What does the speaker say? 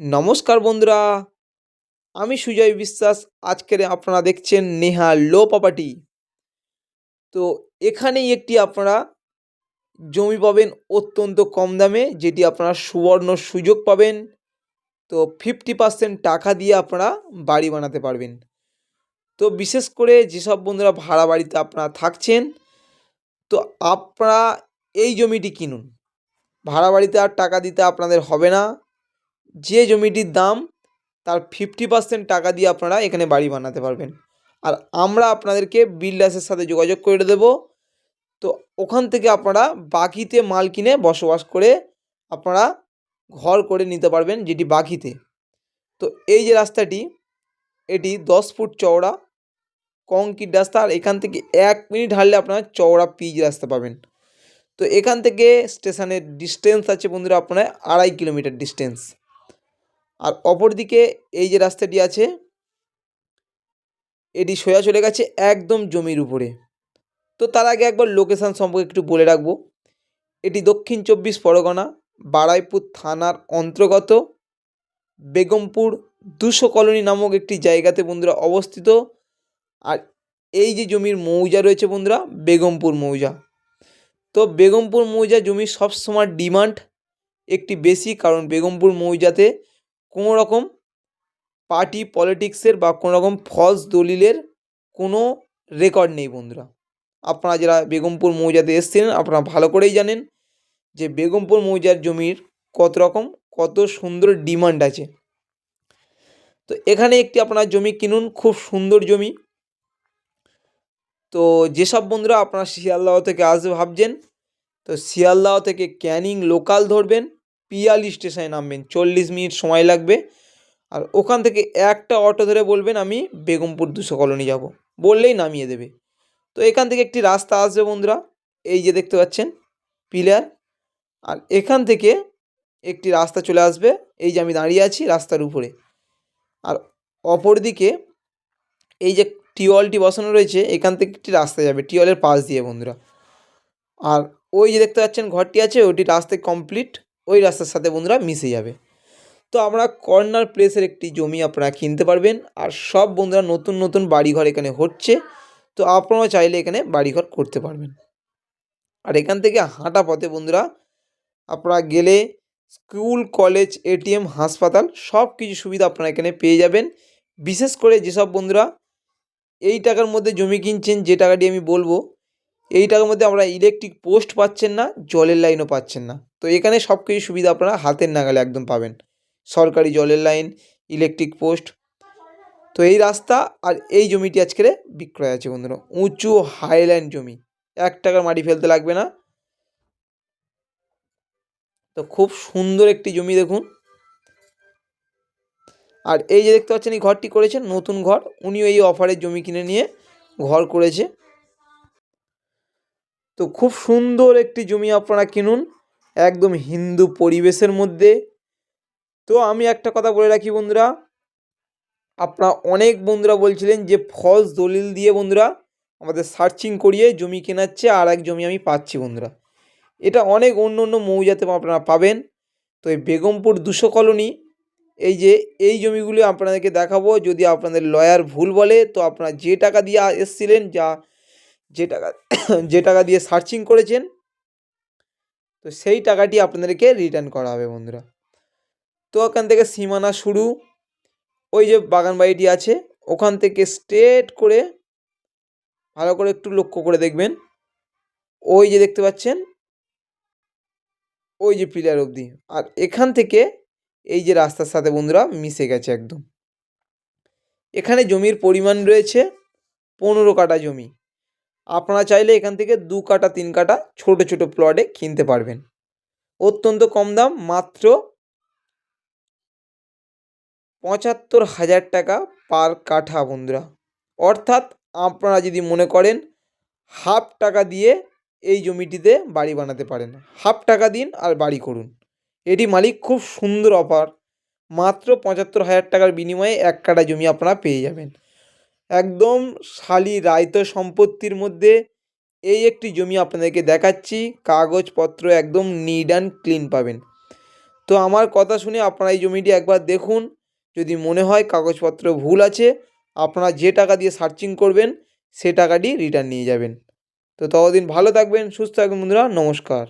নমস্কার বন্ধুরা, আমি সুজয় বিশ্বাস। আজকের আপনারা দেখছেন নেহা লো প্রপার্টি তো এখানেই একটি আপনারা জমি পাবেন অত্যন্ত কম দামে, যেটি আপনারা সুবর্ণ সুযোগ পাবেন। তো ফিফটি পার্সেন্ট টাকা দিয়ে আপনারা বাড়ি বানাতে পারবেন। তো বিশেষ করে যেসব বন্ধুরা ভাড়া বাড়িতে আপনারা থাকছেন, তো আপনারা এই জমিটি কিনুন। ভাড়া বাড়িতে আর টাকা দিতে আপনাদের হবে না। যে জমিটির দাম, তার ফিফটি পার্সেন্ট টাকা দিয়ে আপনারা এখানে বাড়ি বানাতে পারবেন। আর আমরা আপনাদেরকে বিল্ডার্সের সাথে যোগাযোগ করে দেব। তো ওখান থেকে আপনারা বাকিতে মাল কিনে বসবাস করে আপনারা ঘর করে নিতে পারবেন যেটি বাকিতে। তো এই যে রাস্তাটি, এটি দশ ফুট চওড়া কংক্রিট রাস্তা, আর এখান থেকে এক মিনিট হাঁটলে আপনারা চওড়া পিচ রাস্তা পাবেন। তো এখান থেকে স্টেশনের ডিস্টেন্স আছে বন্ধুরা আপনার আড়াই কিলোমিটার ডিস্টেন্স আর অপরদিকে এই যে রাস্তাটি আছে, এটি সোজা চলে গেছে একদম জমির উপরে। তো তার আগে একবার লোকেশান সম্পর্কে একটু বলে রাখব। এটি দক্ষিণ চব্বিশ পরগনা, বারাইপুর থানার অন্তর্গত, বেগমপুর দুশো কলোনি নামক একটি জায়গাতে বন্ধুরা অবস্থিত। আর এই যে জমির মৌজা রয়েছে বন্ধুরা, বেগমপুর মৌজা। তো বেগমপুর মৌজা জমির সবসময় ডিমান্ড একটি বেশি, কারণ বেগমপুর মৌজাতে কোনো রকম পার্টি পলিটিক্সের বা কোনো রকম ফলস দলিলের কোনো রেকর্ড নেই বন্ধুরা। আপনারা যারা বেগমপুর মৌজাতে এসেছিলেন, আপনারা ভালো করেই জানেন যে বেগমপুর মৌজার জমির কত রকম, কত সুন্দর ডিমান্ড আছে। তো এখানে একটি আপনার জমি কিনুন, খুব সুন্দর জমি। তো যেসব বন্ধুরা আপনারা শিয়ালদাহ থেকে আসবে ভাবছেন, তো শিয়ালদাহ থেকে ক্যানিং লোকাল ধরবেন। পিয়ালি স্টেশনে নামবেন, চল্লিশ মিনিট সময় লাগবে। আর ওখান থেকে একটা অটো ধরে বলবেন, আমি বেগমপুর দুশো কলোনি যাব। বললেই নামিয়ে দেবে। তো এখান থেকে একটি রাস্তা আসবে বন্ধুরা, এই যে দেখতে পাচ্ছেন, পিলার। আর এখান থেকে একটি রাস্তা চলে আসবে, এই যে আমি দাঁড়িয়ে আছি রাস্তার উপরে। আর অপর দিকে এই যে টিওয়ালটি বসানো রয়েছে, এখান থেকে একটি রাস্তা যাবে টিওয়ালের পাশ দিয়ে বন্ধুরা। আর ওই যে দেখতে পাচ্ছেন ঘরটি আছে ওটি রাস্তায় কমপ্লিট। ওই রাস্তার সাথে বন্ধুরা মিশে যাবে। তো আমরা কর্নার প্লেসের একটি জমি আপনারা কিনতে পারবেন। আর সব বন্ধুরা নতুন নতুন বাড়িঘর এখানে হচ্ছে। তো আপনারাও চাইলে এখানে বাড়িঘর করতে পারবেন। আর এখান থেকে হাঁটা পথে বন্ধুরা আপনারা গেলে স্কুল, কলেজ এটিএম হাসপাতাল সব কিছু সুবিধা আপনারা এখানে পেয়ে যাবেন। বিশেষ করে যেসব বন্ধুরা এই টাকার মধ্যে জমি কিনছেন, যে টাকাটি আমি বলব এই টাকার মধ্যে আমরা ইলেকট্রিক পোস্ট পাচ্ছেন না, জলের লাইনও পাচ্ছেন না। তো এখানে সব কিছু সুবিধা আপনারা হাতের নাগালে একদম পাবেন। সরকারি জলের লাইন ইলেকট্রিক পোস্ট তো এই রাস্তা আর এই জমিটি আজকের বিক্রয় আছে বন্ধুরা। উঁচু হাইল্যান্ড জমি। এক টাকার মাটি ফেলতে লাগবে না। তো খুব সুন্দর একটি জমি দেখুন। আর এই যে দেখতে পাচ্ছেন, এই ঘরটি করেছেন নতুন ঘর। উনিও এই অফারের জমি কিনে নিয়ে ঘর করেছে। তো খুব সুন্দর একটি জমি আপনারা কিনুন, একদম হিন্দু পরিবেশের মধ্যে। তো আমি একটা কথা বলে রাখি বন্ধুরা, আপনারা অনেক বন্ধুরা বলছিলেন যে ফলস দলিল দিয়ে বন্ধুরা আমাদের সার্চিং করিয়ে জমি কেনাচ্ছে আর এক জমি আমি পাচ্ছি বন্ধুরা। এটা অনেক অন্য অন্য মৌজাতে আপনারা পাবেন। তো এই বেগমপুর দুশো কলোনি, এই যে এই জমিগুলি আপনাদেরকে দেখাবো। যদি আপনাদের লয়ার ভুল বলে, তো আপনারা যে টাকা দিয়ে এসছিলেন, যা যে টাকা যে টাকা দিয়ে সার্চিং করেছেন, তো সেই টাকাটি আপনাদেরকে রিটার্ন করা হবে বন্ধুরা। তো ওখান থেকে সীমানা শুরু, ওই যে বাগান বাড়িটি আছে, ওখান থেকে স্ট্রেট করে ভালো করে একটু লক্ষ্য করে দেখবেন। ওই যে দেখতে পাচ্ছেন, ওই যে পিলার অবধি। আর এখান থেকে এই যে রাস্তার সাথে বন্ধুরা মিশে গেছে একদম। এখানে জমির পরিমাণ রয়েছে পনেরো কাটা জমি। আপনারা চাইলে এখান থেকে দু কাটা, তিন কাটা ছোট ছোট প্লটে কিনতে পারবেন। অত্যন্ত কম দাম, মাত্র পঁচাত্তর হাজার টাকা পার কাঠা বন্ধুরা। অর্থাৎ আপনারা যদি মনে করেন হাফ টাকা দিয়ে এই জমিটিতে বাড়ি বানাতে পারেন। হাফ টাকা দিন আর বাড়ি করুন। এটি মালিক খুব সুন্দর অফার মাত্র পঁচাত্তর হাজার টাকার বিনিময়ে এক কাটা জমি আপনারা পেয়ে যাবেন। একদম শালি রায়ত সম্পত্তির মধ্যে এই একটি জমি আপনাদেরকে দেখাচ্ছি। কাগজপত্র একদম নিড অ্যান্ড ক্লিন পাবেন। তো আমার কথা শুনে আপনারা এই জমিটি একবার দেখুন। যদি মনে হয় কাগজপত্র ভুল আছে, আপনারা যে টাকা দিয়ে সার্চিং করবেন, সে টাকাটি রিটার্ন নিয়ে যাবেন। তো ততদিন ভালো থাকবেন, সুস্থ থাকবেন বন্ধুরা, নমস্কার।